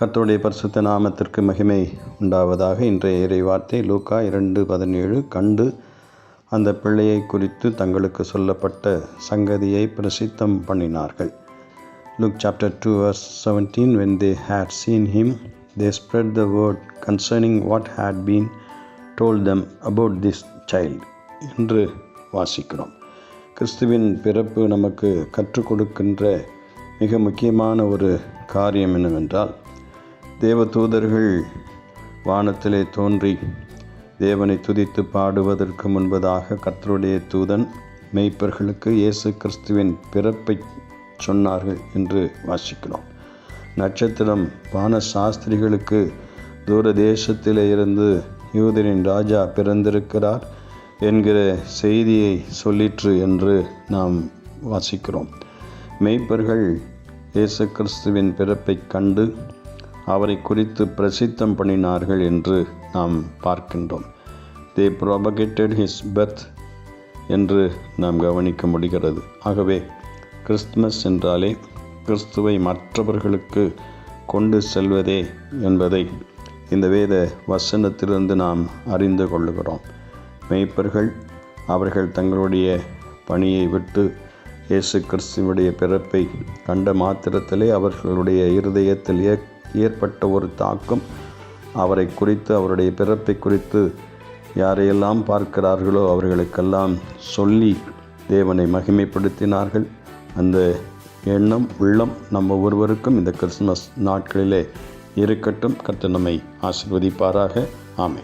கத்தோடைய பரிசுத்த நாமத்திற்கு மகிமை உண்டாவதாக இன்றைய இறை வார்த்தை லூக்கா இரண்டு பதினேழு கண்டு அந்த பிள்ளையை குறித்து தங்களுக்கு சொல்லப்பட்ட சங்கதியை பிரசித்தம் பண்ணினார்கள். Look chapter two verse seventeen when they had seen him they spread the word concerning what had been told them about this child என்று வாசிக்கிறோம். கிறிஸ்துவின் பிறப்பு நமக்கு கற்றுக் கொடுக்கின்ற மிக முக்கியமான ஒரு காரியம் என்னவென்றால் தேவதூதர்கள் வானத்திலே தோன்றி தேவனை துதித்து பாடுவதற்கு முன்பதாக கர்த்தருடைய தூதன் மெய்ப்பர்களுக்கு இயேசு கிறிஸ்துவின் பிறப்பை சொன்னார்கள் என்று வாசிக்கிறோம். நட்சத்திரம் வான சாஸ்திரிகளுக்கு தூர தேசத்திலே இருந்து யூதரின் ராஜா பிறந்திருக்கிறார் என்கிற செய்தியை சொல்லிற்று என்று நாம் வாசிக்கிறோம். மெய்ப்பர்கள் இயேசு கிறிஸ்துவின் பிறப்பை கண்டு அவரை குறித்து பிரசித்தம் பண்ணினார்கள் என்று நாம் பார்க்கின்றோம். தே ப்ராபகேட்டட் ஹிஸ் பர்த் என்று நாம் கவனிக்க முடிகிறது. ஆகவே கிறிஸ்துமஸ் என்றாலே கிறிஸ்துவை மற்றவர்களுக்கு கொண்டு செல்வதே என்பதை இந்த வேத வசனத்திலிருந்து நாம் அறிந்து கொள்ளுகிறோம். மெய்ப்பர்கள் அவர்கள் தங்களுடைய பணியை விட்டு இயேசு கிறிஸ்துவனுடைய பிறப்பை கண்ட மாத்திரத்திலே அவர்களுடைய இருதயத்தில் ஏற்பட்ட ஒரு தாக்கம் அவரை குறித்து அவருடைய பிறப்பை குறித்து யாரையெல்லாம் பார்க்கிறார்களோ அவர்களுக்கெல்லாம் சொல்லி தேவனை மகிமைப்படுத்தினார்கள். அந்த எண்ணம் உள்ளம் நம்ம ஒருவருக்கும் இந்த கிறிஸ்துமஸ் நாட்களிலே இருக்கட்டும். கர்த்தனமை ஆசிர்வதிப்பாராக. ஆமை